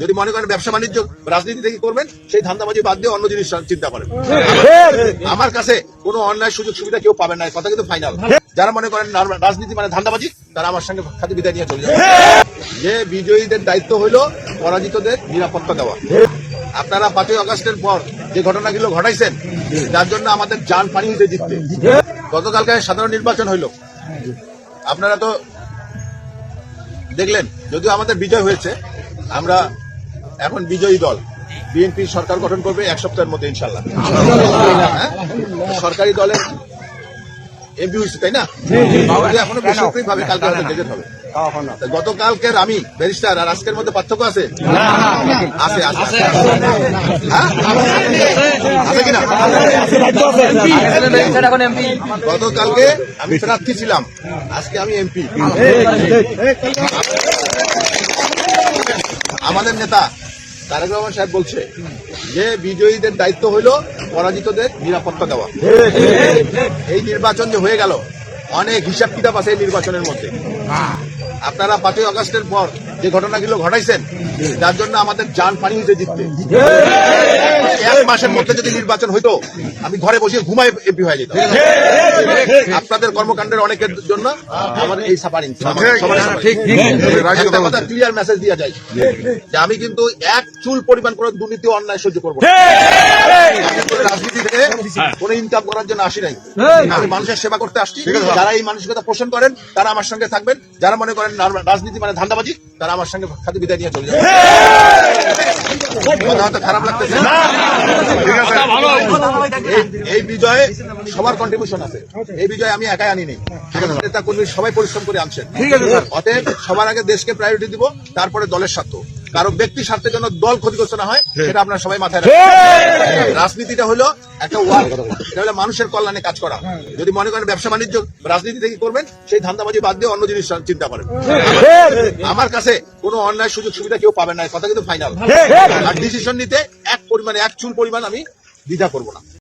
যদি মনে করেন ব্যবসা বাণিজ্য, রাজনীতি থেকে করবেন, সেই ধান্দাবাজি বাদ দিয়ে অন্য জিনিস চিন্তা করেন। আমার কাছে কোনো অন্যায় সুযোগ সুবিধা কেউ পাবেন না কথা কিন্তু ফাইনাল যারা মনে করেন রাজনীতি মানে ধান্দাবাজি, তারা আমার সঙ্গে খাতে বিদায় নিয়ে চলে যাবে। যে বিজয়ীদের দায়িত্ব হলো পরাজিতদের নিরাপত্তা দেওয়া। আপনারা পাঁচই আগস্টের পর যে ঘটনাগুলো ঘটাইছেন, যার জন্য আমাদের যান পানি হইতে জিততে গতকালকে সাধারণ নির্বাচন হইল। আপনারা তো দেখলেন, যদিও আমাদের বিজয় হয়েছে, আমরা এখন বিজয়ী দল। বিএনপি সরকার গঠন করবে এক সপ্তাহের মধ্যে ইনশাল্লাহ? সরকারি দলের এমপি হয়েছে তাই না? এখনও বেসরকারি ভাবে কালকে হয়তো হবে। গতকালকের আমি ব্যারিস্টার আর আজকের মধ্যে পার্থক্য আছে? আছে আছে হ্যাঁ? আছে কিনা? গতকালকে আমি প্রার্থী ছিলাম। আজকে আমি এমপি। আমাদের নেতা তারেক রহমান সাহেব বলছে যে বিজয়ীদের দায়িত্ব হইল পরাজিতদের নিরাপত্তা দেওয়া। এই নির্বাচন যে হয়ে গেল, অনেক হিসাব কিতাব আছে এই নির্বাচনের মধ্যে। আপনারা পাঁচই আগস্টের পর যে ঘটনাগুলো ঘটাইছেন যার জন্য আমাদের যান পানি হইতে জিততে। এক মাসের মধ্যে যদি নির্বাচন হইতো আমি ঘরে বসে ঘুমাই এমপি হয়ে যেত আপনাদের কর্মকাণ্ডের অনেকের জন্য আমাদের এই সাফারিং ঠিক কথা ক্লিয়ার মেসেজ দেওয়া যায় যে আমি কিন্তু এক চুল পরিমাণ করে দুর্নীতি অন্যায় সহ্য করব রাজনীতি থেকে কোনো ইনকাম করার জন্য আসি নাই। আমি মানুষের সেবা করতে আসছি। যারা এই মানসিকতা পোষণ করেন তারা আমার সঙ্গে থাকবেন। যারা মনে করেন রাজনীতি মানে ধান্দাবাজি তারা আমার সঙ্গে খাতে বিদায় নিয়ে চলে যাবে কথা হয়তো খারাপ লাগতেছে এই- এই বিজয়ে সবার কন্ট্রিবিউশন আছে এই বিজয়ে আমি একাই আনি নেই নেতা কর্মী সবাই পরিশ্রম করে আনছেন অতএব সবার আগে দেশকে প্রায়োরিটি দিব তারপরে দলের স্বার্থ কারও ব্যক্তি স্বার্থের জন্য দল ক্ষতিগ্রস্ত না হয় সেটা আপনারা সবাই মাথায় রাখবেন। রাজনীতিটা হলো একটা ওয়ার এটা হলো মানুষের কল্যাণে কাজ করা। যদি মনে করেন ব্যবসা বাণিজ্য রাজনীতি থেকে করবেন সেই ধান্দাবাজি বাদ দিয়ে অন্য জিনিস চিন্তা করেন। আমার কাছে কোনো অন্যায় সুযোগ সুবিধা কেউ পাবেন না কথা কিন্তু ফাইনাল আর ডিসিশন নিতে এক পরিমাণে এক চুল পরিমাণ আমি দ্বিধা করব না।